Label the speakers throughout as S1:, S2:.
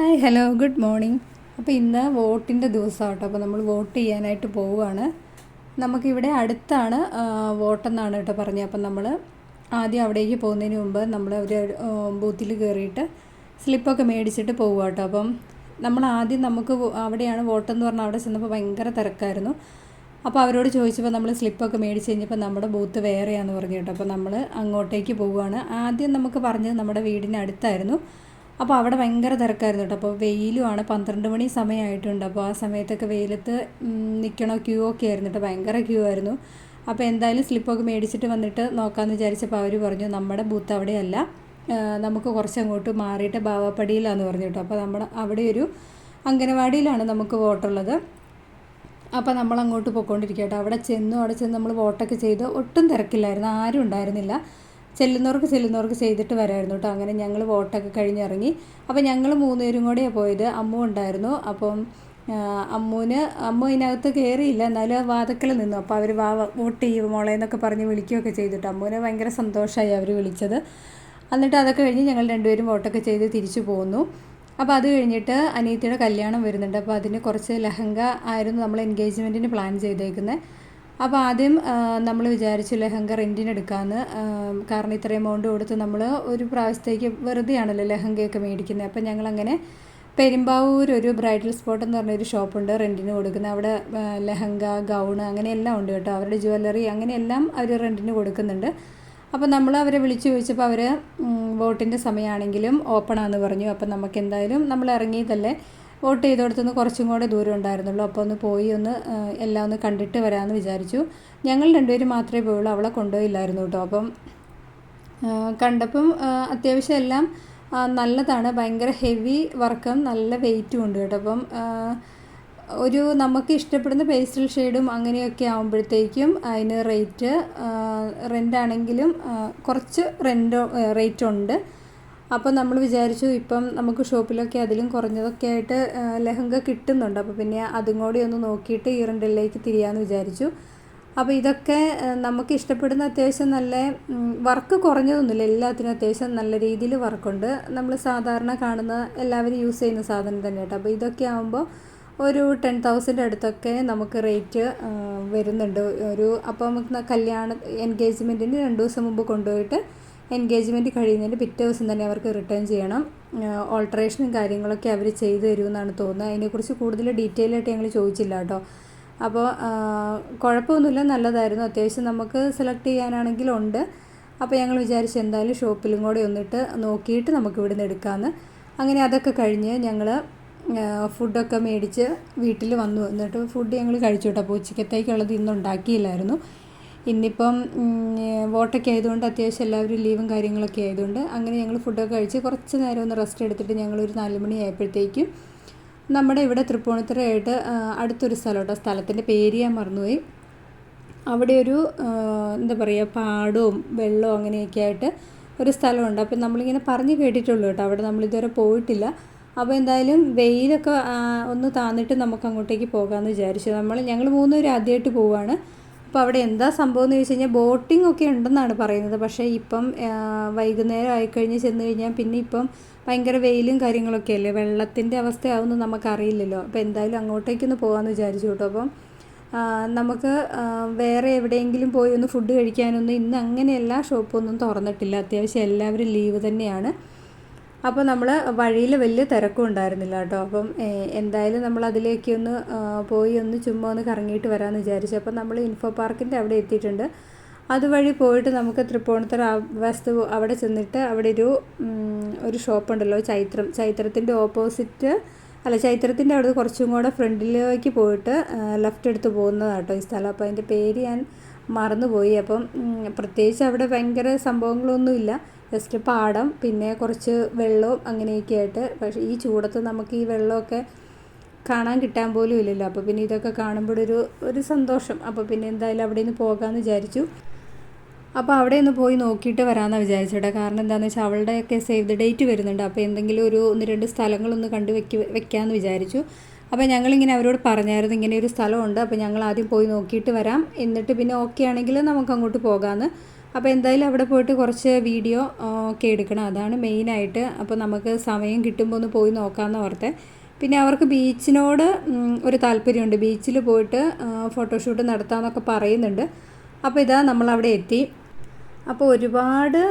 S1: Hi hello good morning. അപ്പോൾ ഇന്ന് വോട്ടിന്റെ ദിവസമാണ് കേട്ടോ അപ്പോൾ നമ്മൾ വോട്ട് ചെയ്യാനായിട്ട് പോവുകയാണ്. നമുക്കിവിടെ അടുത്താണ് വോട്ടെന്നാണ് കേട്ടോ പറഞ്ഞത്. അപ്പം നമ്മൾ ആദ്യം അവിടേക്ക് പോകുന്നതിന് മുമ്പ് നമ്മൾ ഒരു ബൂത്തിൽ കയറിയിട്ട് സ്ലിപ്പൊക്കെ മേടിച്ചിട്ട് പോവുക കേട്ടോ അപ്പം നമ്മൾ ആദ്യം നമുക്ക് അവിടെയാണ് വോട്ടെന്ന് പറഞ്ഞാൽ അവിടെ ചെന്നപ്പോൾ ഭയങ്കര തിരക്കായിരുന്നു. അപ്പോൾ അവരോട് ചോദിച്ചപ്പോൾ നമ്മൾ സ്ലിപ്പൊക്കെ മേടിച്ച് കഴിഞ്ഞപ്പോൾ നമ്മുടെ ബൂത്ത് വേറെയാണെന്ന് പറഞ്ഞു കേട്ടോ. അപ്പോൾ നമ്മൾ അങ്ങോട്ടേക്ക് പോവുകയാണ്. ആദ്യം നമുക്ക് പറഞ്ഞത് നമ്മുടെ വീടിന് അടുത്തായിരുന്നു. അപ്പോൾ അവിടെ ഭയങ്കര തിരക്കായിരുന്നു കേട്ടോ. അപ്പോൾ വെയിലുമാണ്. പന്ത്രണ്ട് മണി സമയമായിട്ടുണ്ട്. അപ്പോൾ ആ സമയത്തൊക്കെ വെയിലത്ത് നിൽക്കണോ ക്യൂ ഒക്കെ ആയിരുന്നു കേട്ടോ. ഭയങ്കര ക്യൂ ആയിരുന്നു. അപ്പോൾ എന്തായാലും സ്ലിപ്പൊക്കെ മേടിച്ചിട്ട് വന്നിട്ട് നോക്കാമെന്ന് വിചാരിച്ചപ്പോൾ അവർ പറഞ്ഞു നമ്മുടെ ബൂത്ത് അവിടെയല്ല. നമുക്ക് കുറച്ച് അങ്ങോട്ട് മാറിയിട്ട് ബാവാപ്പടിയിലാന്ന് പറഞ്ഞു കേട്ടോ. അപ്പോൾ നമ്മുടെ അവിടെ ഒരു അംഗനവാടിയിലാണ് നമുക്ക് വോട്ടുള്ളത് അപ്പോൾ നമ്മൾ അങ്ങോട്ട് പോയിക്കൊണ്ടിരിക്കട്ടെ അവിടെ ചെന്നു അവിടെ ചെന്ന് നമ്മൾ വോട്ടൊക്കെ ചെയ്ത് ഒട്ടും തിരക്കില്ലായിരുന്നു. ആരും ഉണ്ടായിരുന്നില്ല. ചെല്ലുന്നവർക്ക് ചെല്ലുന്നവർക്ക് ചെയ്തിട്ട് വരായിരുന്നു കേട്ടോ. അങ്ങനെ ഞങ്ങൾ വോട്ടൊക്കെ കഴിഞ്ഞിറങ്ങി. അപ്പോൾ ഞങ്ങൾ മൂന്നുപേരും കൂടെയാണ് പോയത് അമ്മു ഉണ്ടായിരുന്നു. അപ്പം അമ്മുവിന് അമ്മു ഇതിനകത്ത് കയറിയില്ല എന്നാലും ആ വാതക്കൽ നിന്നു. അപ്പോൾ അവർ വാ വോട്ട് ചെയ്യും മോളെ എന്നൊക്കെ പറഞ്ഞ് വിളിക്കുകയൊക്കെ ചെയ്തിട്ട് അമ്മുവിനെ ഭയങ്കര സന്തോഷമായി അവർ വിളിച്ചത്. എന്നിട്ട് അതൊക്കെ കഴിഞ്ഞ് ഞങ്ങൾ രണ്ടുപേരും വോട്ടൊക്കെ ചെയ്ത് തിരിച്ചു പോന്നു. അപ്പോൾ അത് കഴിഞ്ഞിട്ട് അനിയത്തിയുടെ കല്യാണം വരുന്നുണ്ട്. അപ്പോൾ അതിന് കുറച്ച് ലഹങ്ക ആയിരുന്നു നമ്മൾ എൻഗേജ്മെന്റിന് പ്ലാൻ ചെയ്തേക്കുന്നത് അപ്പോൾ ആദ്യം നമ്മൾ വിചാരിച്ചു ലെഹങ്ക റെന്റിന് എടുക്കാമെന്ന് കാരണം ഇത്ര എമൗണ്ട് കൊടുത്ത് നമ്മൾ ഒരു പ്രാവശ്യത്തേക്ക് വെറുതെയാണല്ലോ ലെഹങ്കയൊക്കെ മേടിക്കുന്നത് അപ്പോൾ ഞങ്ങളങ്ങനെ പെരുമ്പാവൂർ ഒരു ബ്രൈഡൽ സ്പോട്ട് എന്ന് പറഞ്ഞൊരു ഷോപ്പുണ്ട് റെന്റിന് കൊടുക്കുന്ന. അവിടെ ലെഹങ്ക ഗൗണ് അങ്ങനെയെല്ലാം ഉണ്ട് കേട്ടോ. അവരുടെ ജ്വല്ലറി അങ്ങനെയെല്ലാം അവർ റെന്റിന് കൊടുക്കുന്നുണ്ട്. അപ്പോൾ നമ്മൾ അവരെ വിളിച്ചു ചോദിച്ചപ്പോൾ അവർ വോട്ടിന്റെ സമയമാണെങ്കിലും ഓപ്പൺ ആണെന്ന് പറഞ്ഞു. അപ്പോൾ നമുക്ക് എന്തായാലും നമ്മൾ ഇറങ്ങിയതല്ലേ? വോട്ട് ചെയ്തോടത്തുനിന്ന് കുറച്ചും കൂടെ ദൂരം ഉണ്ടായിരുന്നുള്ളൂ. അപ്പോൾ ഒന്ന് പോയി ഒന്ന് എല്ലാം ഒന്ന് കണ്ടിട്ട് വരാമെന്ന് വിചാരിച്ചു. ഞങ്ങൾ രണ്ടുപേരും മാത്രമേ പോയുള്ളൂ. അവളെ കൊണ്ടുപോയില്ലായിരുന്നു കേട്ടോ. അപ്പം കണ്ടപ്പം അത്യാവശ്യം എല്ലാം നല്ലതാണ്. ഭയങ്കര ഹെവി വർക്കും നല്ല വെയിറ്റും ഉണ്ട് കേട്ടോ. അപ്പം ഒരു നമുക്ക് ഇഷ്ടപ്പെടുന്ന പേസ്റ്റൽ ഷെയ്ഡും അങ്ങനെയൊക്കെ ആകുമ്പോഴത്തേക്കും അതിന് റേറ്റ് റെന്റ് ആണെങ്കിലും കുറച്ച് റെന്റ് റേറ്റ് ഉണ്ട്. അപ്പോൾ നമ്മൾ വിചാരിച്ചു ഇപ്പം നമുക്ക് ഷോപ്പിലൊക്കെ അതിലും കുറഞ്ഞതൊക്കെ ആയിട്ട് ലെഹങ്ക കിട്ടുന്നുണ്ട്. അപ്പോൾ പിന്നെ അതും കൂടി ഒന്ന് നോക്കിയിട്ട് ഈ തിരിയാന്ന് തിരിയാമെന്ന് വിചാരിച്ചു. അപ്പോൾ ഇതൊക്കെ നമുക്ക് ഇഷ്ടപ്പെടുന്ന അത്യാവശ്യം നല്ല വർക്ക് കുറഞ്ഞതൊന്നുമില്ല. എല്ലാത്തിനും അത്യാവശ്യം നല്ല രീതിയിൽ വർക്കുണ്ട്. നമ്മൾ സാധാരണ കാണുന്ന എല്ലാവരും യൂസ് ചെയ്യുന്ന സാധനം തന്നെ കേട്ടോ അപ്പോൾ ഇതൊക്കെ ആകുമ്പോൾ ഒരു ടെൻ തൗസൻഡ് അടുത്തൊക്കെ നമുക്ക് റേറ്റ് വരുന്നുണ്ട്. ഒരു അപ്പോൾ നമുക്ക് കല്യാണ എൻഗേജ്മെന്റിന് രണ്ട് ദിവസം മുമ്പ് കൊണ്ടുപോയിട്ട് എൻഗേജ്മെന്റ് കഴിയുന്നതിന്റെ പിറ്റേ ദിവസം തന്നെ അവർക്ക് റിട്ടേൺ ചെയ്യണം. ഓൾട്ടറേഷനും കാര്യങ്ങളൊക്കെ അവർ ചെയ്തു തരുമെന്നാണ് തോന്നുന്നത്. അതിനെക്കുറിച്ച് കൂടുതൽ ഡീറ്റെയിൽ ആയിട്ട് ഞങ്ങൾ ചോദിച്ചില്ല കേട്ടോ. അപ്പോൾ കുഴപ്പമൊന്നുമില്ല. നല്ലതായിരുന്നു. അത്യാവശ്യം നമുക്ക് സെലക്ട് ചെയ്യാനാണെങ്കിൽ ഉണ്ട്. അപ്പോൾ ഞങ്ങൾ വിചാരിച്ചു എന്തായാലും ഷോപ്പിലും കൂടെ ഒന്നിട്ട് നോക്കിയിട്ട് നമുക്ക് ഇവിടുന്ന് എടുക്കാമെന്ന് അങ്ങനെ അതൊക്കെ കഴിഞ്ഞ് ഞങ്ങൾ ഫുഡൊക്കെ മേടിച്ച് വീട്ടിൽ വന്നു. എന്നിട്ട് ഫുഡ് ഞങ്ങൾ കഴിച്ചു കേട്ടോ. അപ്പോൾ ഉച്ചക്കത്തേക്കുള്ളത് ഇന്ന് ഉണ്ടാക്കിയില്ലായിരുന്നു. ഇന്നിപ്പം വോട്ടൊക്കെ ആയതുകൊണ്ട് അത്യാവശ്യം എല്ലാവരും ലീവും കാര്യങ്ങളൊക്കെ ആയതുകൊണ്ട് അങ്ങനെ ഞങ്ങൾ ഫുഡൊക്കെ കഴിച്ച് കുറച്ച് നേരം ഒന്ന് റെസ്റ്റ് എടുത്തിട്ട് ഞങ്ങളൊരു നാല് മണി ആയപ്പോഴത്തേക്കും നമ്മുടെ ഇവിടെ തൃപ്പൂണിത്തുറയായിട്ട് അടുത്തൊരു സ്ഥലമുണ്ട്. ആ സ്ഥലത്തിന്റെ പേര് ഞാൻ മറന്നുപോയി. അവിടെ ഒരു എന്താ പറയുക പാടവും വെള്ളവും അങ്ങനെയൊക്കെ ആയിട്ട് ഒരു സ്ഥലമുണ്ട്. അപ്പം നമ്മളിങ്ങനെ പറഞ്ഞു കേട്ടിട്ടുള്ളൂ കേട്ടോ. അവിടെ നമ്മളിതുവരെ പോയിട്ടില്ല. അപ്പോൾ എന്തായാലും വെയിലൊക്കെ ഒന്ന് താന്നിട്ട് നമുക്ക് അങ്ങോട്ടേക്ക് പോകാമെന്ന് വിചാരിച്ചു. നമ്മൾ ഞങ്ങൾ മൂന്നുപേരും ആദ്യമായിട്ട് പോവുകയാണ് അപ്പോൾ അവിടെ എന്താ സംഭവം എന്ന് ചോദിച്ചു കഴിഞ്ഞാൽ ബോട്ടിംഗ് ഒക്കെ ഉണ്ടെന്നാണ് പറയുന്നത്. പക്ഷേ ഇപ്പം വൈകുന്നേരം ആയിക്കഴിഞ്ഞ് ചെന്ന് കഴിഞ്ഞാൽ പിന്നെ ഇപ്പം ഭയങ്കര വെയിലും കാര്യങ്ങളൊക്കെ അല്ലേ? വെള്ളത്തിന്റെ അവസ്ഥയാവുമെന്ന് നമുക്കറിയില്ലല്ലോ. അപ്പോൾ എന്തായാലും അങ്ങോട്ടേക്കൊന്ന് പോകാമെന്ന് വിചാരിച്ചു കേട്ടോ. അപ്പം നമുക്ക് വേറെ എവിടെയെങ്കിലും പോയി ഒന്ന് ഫുഡ് കഴിക്കാനൊന്നും ഇന്ന് അങ്ങനെയല്ല ഷോപ്പൊന്നും തുറന്നിട്ടില്ല. അത്യാവശ്യം എല്ലാവരും ലീവ് തന്നെയാണ്. അപ്പോൾ നമ്മൾ വഴിയിൽ വലിയ തിരക്കും ഉണ്ടായിരുന്നില്ല കേട്ടോ. അപ്പം എന്തായാലും നമ്മൾ അതിലേക്ക് ഒന്ന് പോയി ഒന്ന് ചുമ്മാ ഒന്ന് കറങ്ങിയിട്ട് വരാമെന്ന് വിചാരിച്ചു. അപ്പം നമ്മൾ ഇൻഫോ പാർക്കിന്റെ അവിടെ എത്തിയിട്ടുണ്ട്. അതുവഴി പോയിട്ട് നമുക്ക് തൃപ്പൂണിത്തറ വസ്തു അവിടെ ചെന്നിട്ട് അവിടെ ഒരു ഒരു ഷോപ്പ് ഉണ്ടല്ലോ ചൈത്രം ചൈത്രത്തിന്റെ ഓപ്പോസിറ്റ് അല്ല ചൈത്രത്തിന്റെ അവിടെ കുറച്ചും കൂടെ ഫ്രണ്ടിലേക്ക് പോയിട്ട് ലെഫ്റ്റ് എടുത്ത് പോകുന്നതാണ് പോകുന്നതാട്ടോ ഈ സ്ഥലം. അപ്പോൾ അതിന്റെ പേര് ഞാൻ മറന്നുപോയി. അപ്പം പ്രത്യേകിച്ച് അവിടെ ഭയങ്കര സംഭവങ്ങളൊന്നുമില്ല. ജസ്റ്റ് പാടം പിന്നെ കുറച്ച് വെള്ളവും അങ്ങനെയൊക്കെ ആയിട്ട്. പക്ഷേ ഈ ചൂടത്ത് നമുക്ക് ഈ വെള്ളമൊക്കെ കാണാൻ കിട്ടാൻ പോലും ഇല്ലല്ലോ. അപ്പോൾ പിന്നെ ഇതൊക്കെ കാണുമ്പോഴൊരു ഒരു സന്തോഷം. അപ്പോൾ പിന്നെ എന്തായാലും അവിടെ നിന്ന് പോകാമെന്ന് വിചാരിച്ചു. അപ്പോൾ അവിടെ ഒന്ന് പോയി നോക്കിയിട്ട് വരാമെന്നാണ് വിചാരിച്ചേട്ടാ കാരണം എന്താണെന്ന് വെച്ചാൽ അവളുടെയൊക്കെ സേവ് ദ ഡേറ്റ് വരുന്നുണ്ട്. അപ്പോൾ എന്തെങ്കിലും ഒരു ഒന്ന് രണ്ട് സ്ഥലങ്ങളൊന്ന് കണ്ടു വെക്ക് വെക്കാമെന്ന് വിചാരിച്ചു. അപ്പോൾ ഞങ്ങളിങ്ങനെ അവരോട് പറഞ്ഞായിരുന്നു ഇങ്ങനെ ഒരു സ്ഥലമുണ്ട്. അപ്പോൾ ഞങ്ങൾ ആദ്യം പോയി നോക്കിയിട്ട് വരാം. എന്നിട്ട് പിന്നെ ഓക്കെ ആണെങ്കിൽ നമുക്ക് അങ്ങോട്ട് പോകാമെന്ന്. അപ്പോൾ എന്തായാലും അവിടെ പോയിട്ട് കുറച്ച് വീഡിയോ ഒക്കെ എടുക്കണം. അതാണ് മെയിനായിട്ട് അപ്പോൾ നമുക്ക് സമയം കിട്ടുമ്പോൾ ഒന്ന് പോയി നോക്കാമെന്ന് ഓർത്തെ. പിന്നെ അവർക്ക് ബീച്ചിനോട് ഒരു താല്പര്യമുണ്ട്. ബീച്ചിൽ പോയിട്ട് ഫോട്ടോഷൂട്ട് നടത്താമെന്നൊക്കെ പറയുന്നുണ്ട്. അപ്പോൾ ഇതാ നമ്മളവിടെ എത്തി. അപ്പോൾ ഒരുപാട്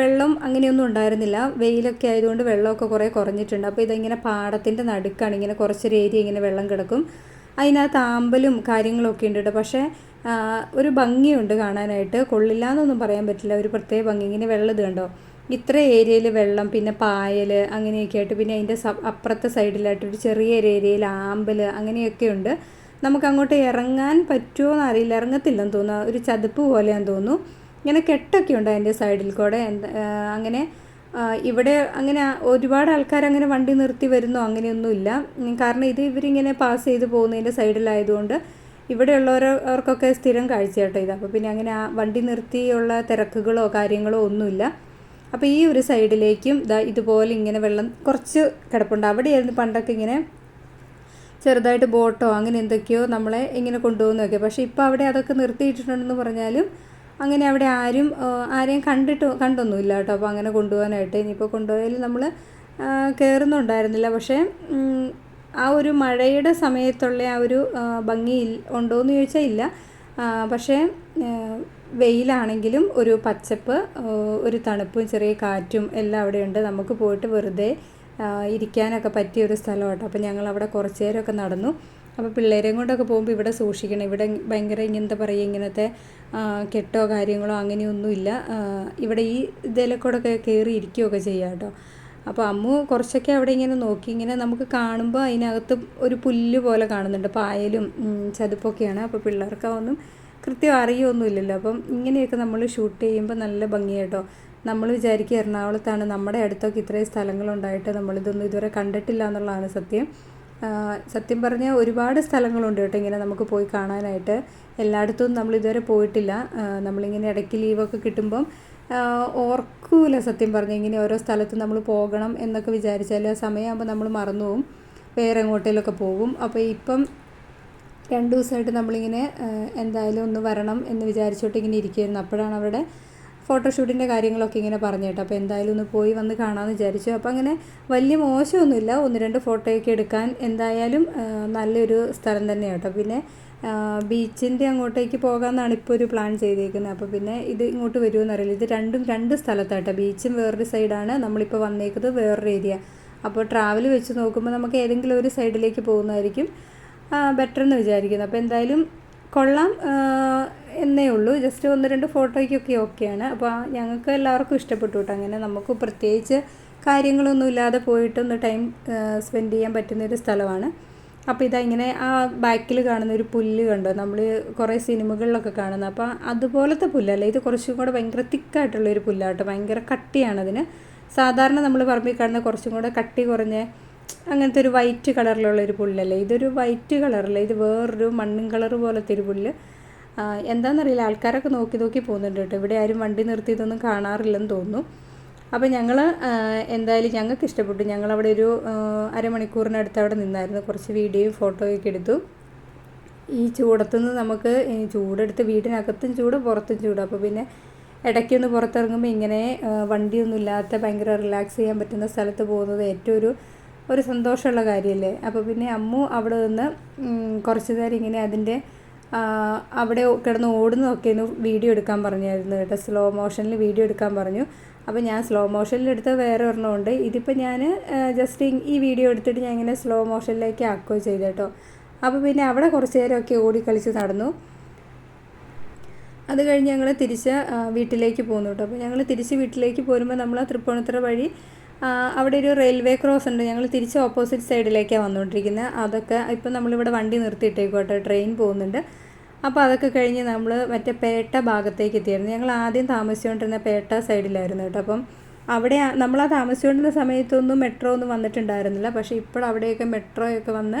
S1: വെള്ളം അങ്ങനെയൊന്നും ഉണ്ടായിരുന്നില്ല. വെയിലൊക്കെ ആയതുകൊണ്ട് വെള്ളമൊക്കെ കുറേ കുറഞ്ഞിട്ടുണ്ട്. അപ്പോൾ ഇതിങ്ങനെ പാടത്തിന്റെ നടുക്കാണ്. ഇങ്ങനെ കുറച്ചൊരു ഏരിയ ഇങ്ങനെ വെള്ളം കിടക്കും. അതിനകത്ത് ആമ്പലും കാര്യങ്ങളൊക്കെ ഉണ്ട് കേട്ടോ പക്ഷേ ഒരു ഭംഗിയുണ്ട് കാണാനായിട്ട്. കൊള്ളില്ല എന്നൊന്നും പറയാൻ പറ്റില്ല. ഒരു പ്രത്യേക ഭംഗി. ഇങ്ങനെ വെള്ളം ഇത് കണ്ടോ? ഇത്ര ഏരിയയിൽ വെള്ളം പിന്നെ പായൽ അങ്ങനെയൊക്കെ ആയിട്ട് പിന്നെ അതിന്റെ അപ്പുറത്തെ സൈഡിലായിട്ട് ഒരു ചെറിയ ഏരിയയിൽ ആമ്പൽ അങ്ങനെയൊക്കെ ഉണ്ട്. നമുക്ക് അങ്ങോട്ട് ഇറങ്ങാൻ പറ്റുമോ എന്ന് അറിയില്ല. ഇറങ്ങത്തില്ലെന്ന് തോന്നുന്നു. ഒരു ചതുപ്പ് പോലെയാന്ന് തോന്നുന്നു. ഇങ്ങനെ കെട്ടൊക്കെ ഉണ്ട് അതിന്റെ സൈഡിൽ കൂടെ. അങ്ങനെ ഇവിടെ അങ്ങനെ ഒരുപാട് ആൾക്കാർ അങ്ങനെ വണ്ടി നിർത്തി വരുന്നോ അങ്ങനെയൊന്നുമില്ല. കാരണം ഇത് ഇവരിങ്ങനെ പാസ് ചെയ്ത് പോകുന്നതിന്റെ സൈഡിലായതുകൊണ്ട് ഇവിടെയുള്ളവർക്കൊക്കെ സ്ഥിരം കാഴ്ച കേട്ടോ ഇത്. അപ്പോൾ പിന്നെ അങ്ങനെ ആ വണ്ടി നിർത്തിയുള്ള തിരക്കുകളോ കാര്യങ്ങളോ ഒന്നുമില്ല. അപ്പോൾ ഈ ഒരു സൈഡിലേക്കും ഇതാ ഇതുപോലെ ഇങ്ങനെ വെള്ളം കുറച്ച് കിടപ്പുണ്ട്. അവിടെയായിരുന്നു പണ്ടൊക്കെ ഇങ്ങനെ ചെറുതായിട്ട് ബോട്ടോ അങ്ങനെ എന്തൊക്കെയോ നമ്മളെ ഇങ്ങനെ കൊണ്ടുപോകുന്നതൊക്കെ. പക്ഷേ ഇപ്പോൾ അവിടെ അതൊക്കെ നിർത്തിയിട്ടുണ്ടെന്ന് പറഞ്ഞാലും അങ്ങനെ അവിടെ ആരും ആരെയും കണ്ടിട്ട് കണ്ടൊന്നുമില്ല കേട്ടോ. അപ്പോൾ അങ്ങനെ കൊണ്ടുപോകാനായിട്ട് ഇനിയിപ്പോൾ കൊണ്ടുപോയാൽ നമ്മൾ കയറുന്നുണ്ടായിരുന്നില്ല. പക്ഷേ ആ ഒരു മഴയുടെ സമയത്തുള്ള ആ ഒരു ഭംഗി ഉണ്ടോ എന്ന് ചോദിച്ചാൽ ഇല്ല. പക്ഷേ വെയിലാണെങ്കിലും ഒരു പച്ചപ്പ് ഒരു തണുപ്പും ചെറിയ കാറ്റും എല്ലാം അവിടെ ഉണ്ട്. നമുക്ക് പോയിട്ട് വെറുതെ ഇരിക്കാനൊക്കെ പറ്റിയ ഒരു സ്ഥലം കേട്ടോ. അപ്പോൾ ഞങ്ങൾ അവിടെ കുറച്ച് നേരമൊക്കെ നടന്നു. അപ്പോൾ പിള്ളേരെയും കൊണ്ടൊക്കെ പോകുമ്പോൾ ഇവിടെ സൂക്ഷിക്കണം. ഇവിടെ ഭയങ്കര ഇങ്ങനത്തെ പറയുക ഇങ്ങനത്തെ കെട്ടോ കാര്യങ്ങളോ അങ്ങനെയൊന്നുമില്ല. ഇവിടെ ഈ ഇതിലക്കൂടെയൊക്കെ കയറി ഇരിക്കുകയൊക്കെ ചെയ്യാം കേട്ടോ. അപ്പോൾ അമ്മു കുറച്ചൊക്കെ അവിടെ ഇങ്ങനെ നോക്കി. ഇങ്ങനെ നമുക്ക് കാണുമ്പോൾ അതിനകത്ത് ഒരു പുല്ല് പോലെ കാണുന്നുണ്ട്. പായലും ചതുപ്പൊക്കെയാണ്. അപ്പോൾ പിള്ളേർക്ക് അതൊന്നും കൃത്യം അറിയൊന്നുമില്ലല്ലോ. അപ്പം ഇങ്ങനെയൊക്കെ നമ്മൾ ഷൂട്ട് ചെയ്യുമ്പോൾ നല്ല ഭംഗിയായിട്ടോ നമ്മൾ വിചാരിക്കുക എറണാകുളത്താണ് നമ്മുടെ അടുത്തൊക്കെ ഇത്രയും സ്ഥലങ്ങളുണ്ടായിട്ട് നമ്മളിതൊന്നും ഇതുവരെ കണ്ടിട്ടില്ല എന്നുള്ളതാണ് സത്യം. സത്യം പറഞ്ഞാൽ ഒരുപാട് സ്ഥലങ്ങളുണ്ട് കേട്ടോ ഇങ്ങനെ നമുക്ക് പോയി കാണാനായിട്ട്. എല്ലായിടത്തും നമ്മൾ ഇതുവരെ പോയിട്ടില്ല. നമ്മളിങ്ങനെ ഇടയ്ക്ക് ലീവൊക്കെ കിട്ടുമ്പം ഓർക്കൂല സത്യം പറഞ്ഞാൽ ഇങ്ങനെ ഓരോ സ്ഥലത്ത് നമ്മൾ പോകണം എന്നൊക്കെ വിചാരിച്ചാൽ ആ സമയമാകുമ്പോൾ നമ്മൾ മറന്നു പോകും വേറെ എങ്ങോട്ടേലൊക്കെ പോകും അപ്പോൾ ഇപ്പം രണ്ട് ദിവസമായിട്ട് നമ്മളിങ്ങനെ എന്തായാലും ഒന്ന് വരണം എന്ന് വിചാരിച്ചോട്ട് ഇങ്ങനെ ഇരിക്കുമായിരുന്നു അപ്പോഴാണ് അവിടെ ഫോട്ടോഷൂട്ടിന്റെ കാര്യങ്ങളൊക്കെ ഇങ്ങനെ പറഞ്ഞു കേട്ടോ. അപ്പോൾ എന്തായാലും ഒന്ന് പോയി വന്ന് കാണാമെന്ന് വിചാരിച്ചു. അപ്പോൾ അങ്ങനെ വലിയ മോശമൊന്നുമില്ല. ഒന്ന് രണ്ട് ഫോട്ടോയൊക്കെ എടുക്കാൻ എന്തായാലും നല്ലൊരു സ്ഥലം തന്നെയാണ് കേട്ടോ. പിന്നെ ബീച്ചിന്റെ അങ്ങോട്ടേക്ക് പോകാമെന്നാണ് ഇപ്പോൾ ഒരു പ്ലാൻ ചെയ്തേക്കുന്നത് അപ്പോൾ പിന്നെ ഇത് ഇങ്ങോട്ട് വരുമെന്ന് അറിയില്ല. ഇത് രണ്ടും രണ്ട് സ്ഥലത്താട്ടോ. ബീച്ചും വേറൊരു സൈഡാണ് നമ്മളിപ്പോൾ വന്നേക്കുന്നത് വേറൊരു ഏരിയ അപ്പോൾ ട്രാവൽ വെച്ച് നോക്കുമ്പോൾ നമുക്ക് ഏതെങ്കിലും ഒരു സൈഡിലേക്ക് പോകുന്നതായിരിക്കും ബെറ്റർ എന്ന് വിചാരിക്കുന്നത് അപ്പോൾ എന്തായാലും കൊള്ളാം. എന്നേ ഉള്ളൂ. ജസ്റ്റ് ഒന്ന് രണ്ട് ഫോട്ടോയ്ക്കൊക്കെ ഓക്കെയാണ് അപ്പോൾ ഞങ്ങൾക്ക് എല്ലാവർക്കും ഇഷ്ടപ്പെട്ടു കേട്ടോ അങ്ങനെ നമുക്ക് പ്രത്യേകിച്ച് കാര്യങ്ങളൊന്നും ഇല്ലാതെ പോയിട്ടൊന്ന് ടൈം സ്പെൻഡ് ചെയ്യാൻ പറ്റുന്ന ഒരു സ്ഥലമാണ്. അപ്പോൾ ഇതാ ഇങ്ങനെ ആ ബാക്കിൽ കാണുന്ന ഒരു പുല്ല് കണ്ടോ? നമ്മൾ കുറേ സിനിമകളിലൊക്കെ കാണുന്നത് അപ്പോൾ അതുപോലത്തെ പുല്ലല്ല ഇത് കുറച്ചും കൂടെ ഭയങ്കര തിക്കായിട്ടുള്ള ഒരു പുല്ലാട്ടോ. ഭയങ്കര കട്ടിയാണതിന് സാധാരണ നമ്മൾ പറമ്പിൽ കാണുന്ന കുറച്ചും കൂടെ കട്ടി കുറഞ്ഞ അങ്ങനത്തെ ഒരു വൈറ്റ് കളറിലുള്ള ഒരു പുല്ലല്ലേ? ഇതൊരു വൈറ്റ് കളറല്ല ഇത് വേറൊരു മണ്ണും കളർ പോലത്തെ ഒരു പുല്ല്. എന്താണെന്നറിയില്ല ആൾക്കാരൊക്കെ നോക്കി നോക്കി പോകുന്നുണ്ട് കേട്ടോ. ഇവിടെ ആരും വണ്ടി നിർത്തി ഇതൊന്നും കാണാറില്ലെന്ന് തോന്നുന്നു. അപ്പോൾ ഞങ്ങൾ എന്തായാലും ഞങ്ങൾക്ക് ഇഷ്ടപ്പെട്ടു. ഞങ്ങളവിടെ ഒരു അരമണിക്കൂറിനടുത്ത് അവിടെ നിന്നായിരുന്നു. കുറച്ച് വീഡിയോയും ഫോട്ടോയൊക്കെ എടുത്തു. ഈ ചൂടത്തുനിന്ന് നമുക്ക് ചൂടെടുത്ത് വീടിനകത്തും ചൂട് പുറത്തും ചൂട്. അപ്പോൾ പിന്നെ ഇടയ്ക്കൊന്ന് പുറത്തിറങ്ങുമ്പോൾ ഇങ്ങനെ വണ്ടിയൊന്നും ഇല്ലാത്ത ഭയങ്കര റിലാക്സ് ചെയ്യാൻ പറ്റുന്ന സ്ഥലത്ത് പോകുന്നത് ഏറ്റവും ഒരു ഒരു സന്തോഷമുള്ള കാര്യമല്ലേ? അപ്പോൾ പിന്നെ അമ്മു അവിടെ നിന്ന് കുറച്ച് നേരം ഇങ്ങനെ അതിന്റെ അവിടെ കിടന്ന് ഓടുന്നതൊക്കെ ഒന്ന് വീഡിയോ എടുക്കാൻ പറഞ്ഞായിരുന്നു കേട്ടോ. സ്ലോ മോഷനിൽ വീഡിയോ എടുക്കാൻ പറഞ്ഞു. അപ്പോൾ ഞാൻ സ്ലോ മോഷനിൽ എടുത്ത വേറെ ഒരെണ്ണമുണ്ട് ഇതിപ്പോൾ ഞാൻ ജസ്റ്റ് ഈ വീഡിയോ എടുത്തിട്ട് ഞാൻ ഇങ്ങനെ സ്ലോ മോഷനിലേക്ക് ആക്കുകയോ ചെയ്തു കേട്ടോ. അപ്പോൾ പിന്നെ അവിടെ കുറച്ച് നേരമൊക്കെ ഓടിക്കളിച്ച് നടന്നു. അത് കഴിഞ്ഞ് ഞങ്ങൾ തിരിച്ച് വീട്ടിലേക്ക് പോന്നു കേട്ടോ. അപ്പോൾ ഞങ്ങൾ തിരിച്ച് വീട്ടിലേക്ക് പോരുമ്പോൾ നമ്മൾ ആ തൃപ്പൂണിത്തുറ വഴി അവിടെ ഒരു റെയിൽവേ ക്രോസ് ഉണ്ട്. ഞങ്ങൾ തിരിച്ച് ഓപ്പോസിറ്റ് സൈഡിലേക്കാണ് വന്നുകൊണ്ടിരിക്കുന്നത് അതൊക്കെ ഇപ്പം നമ്മളിവിടെ വണ്ടി നിർത്തിയിട്ടേക്കോട്ടെ ട്രെയിൻ പോകുന്നുണ്ട്. അപ്പോൾ അതൊക്കെ കഴിഞ്ഞ് നമ്മൾ മറ്റേ പേട്ട ഭാഗത്തേക്ക് എത്തിയായിരുന്നു. ഞങ്ങൾ ആദ്യം താമസിച്ചുകൊണ്ടിരുന്ന പേട്ട സൈഡിലായിരുന്നു കേട്ടോ. അപ്പം അവിടെ നമ്മൾ ആ താമസിച്ചുകൊണ്ടിരുന്ന സമയത്തൊന്നും മെട്രോ ഒന്നും വന്നിട്ടുണ്ടായിരുന്നില്ല. പക്ഷേ ഇപ്പോൾ അവിടെയൊക്കെ മെട്രോയൊക്കെ വന്ന്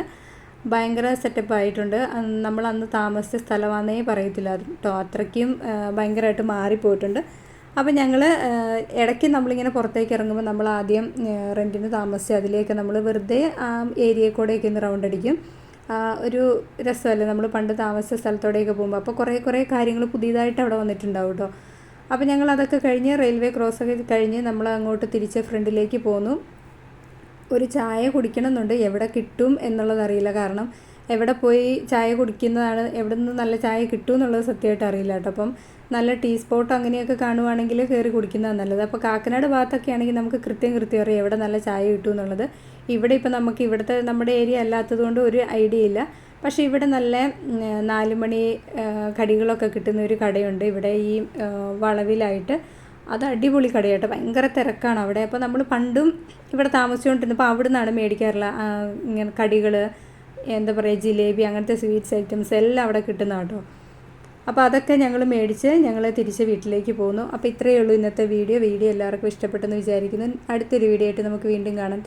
S1: ഭയങ്കര സെറ്റപ്പ് ആയിട്ടുണ്ട്. നമ്മൾ അന്ന് താമസിച്ച സ്ഥലമാണെന്നേ പറയത്തില്ല കേട്ടോ അത്രയ്ക്കും ഭയങ്കരമായിട്ട് മാറിപ്പോയിട്ടുണ്ട്. അപ്പോൾ ഞങ്ങൾ ഇടയ്ക്ക് നമ്മളിങ്ങനെ പുറത്തേക്ക് ഇറങ്ങുമ്പോൾ നമ്മൾ ആദ്യം റെന്റിന് താമസിച്ച് അതിലേക്ക് നമ്മൾ വെറുതെ ഏരിയയിൽ കൂടെയൊക്കെ ഒന്ന് റൗണ്ട് അടിക്കും. ഒരു രസമല്ലേ? നമ്മൾ പണ്ട് താമസിച്ച സ്ഥലത്തോടെയൊക്കെ പോകുമ്പോൾ അപ്പോൾ കുറേ കുറേ കാര്യങ്ങൾ പുതിയതായിട്ട് അവിടെ വന്നിട്ടുണ്ടാവും കേട്ടോ അപ്പോൾ ഞങ്ങൾ അതൊക്കെ കഴിഞ്ഞ് റെയിൽവേ ക്രോസ് ഒക്കെ കഴിഞ്ഞ് നമ്മൾ അങ്ങോട്ട് തിരിച്ച് ഫ്രണ്ടിലേക്ക് പോന്നു. ഒരു ചായ കുടിക്കണമെന്നുണ്ട്. എവിടെ കിട്ടും എന്നുള്ളതറിയില്ല കാരണം എവിടെ പോയി ചായ കുടിക്കുന്നതാണ് എവിടെ നിന്ന് നല്ല ചായ കിട്ടും എന്നുള്ളത് സത്യമായിട്ട് അറിയില്ല കേട്ടോ. അപ്പം നല്ല ടീ സ്പോട്ട് അങ്ങനെയൊക്കെ കാണുവാണെങ്കിൽ കയറി കുടിക്കുന്നതാണ് നല്ലത്. അപ്പോൾ കാക്കനാട് ഭാഗത്തൊക്കെ ആണെങ്കിൽ നമുക്ക് കൃത്യം കൃത്യം അറിയാം എവിടെ നല്ല ചായ കിട്ടും എന്നുള്ളത്. ഇവിടെ ഇപ്പോൾ നമുക്ക് ഇവിടുത്തെ നമ്മുടെ ഏരിയ അല്ലാത്തതുകൊണ്ട് ഒരു ഐഡിയ ഇല്ല. പക്ഷേ ഇവിടെ നല്ല നാലുമണി കടികളൊക്കെ കിട്ടുന്ന ഒരു കടയുണ്ട്. ഇവിടെ ഈ വളവിലായിട്ട്. അത് അടിപൊളി കടയാട്ടോ. ഭയങ്കര തിരക്കാണ് അവിടെ. അപ്പോൾ നമ്മൾ പണ്ടും ഇവിടെ താമസിച്ചുകൊണ്ടിരുന്നപ്പോൾ അവിടെ നിന്നാണ് മേടിക്കാറുള്ള ഇങ്ങനെ കടികൾ എന്താ പറയുക ജിലേബി അങ്ങനത്തെ സ്വീറ്റ്സ് ഐറ്റംസ് എല്ലാം അവിടെ കിട്ടുന്ന കേട്ടോ. അപ്പോൾ അതൊക്കെ ഞങ്ങൾ മേടിച്ച് ഞങ്ങൾ തിരിച്ച് വീട്ടിലേക്ക് പോകുന്നു അപ്പോൾ ഇത്രയേ ഉള്ളൂ ഇന്നത്തെ വീഡിയോ. വീഡിയോ എല്ലാവർക്കും ഇഷ്ടപ്പെട്ടെന്ന് വിചാരിക്കുന്നു. അടുത്തൊരു വീഡിയോ ആയിട്ട് നമുക്ക് വീണ്ടും കാണാം.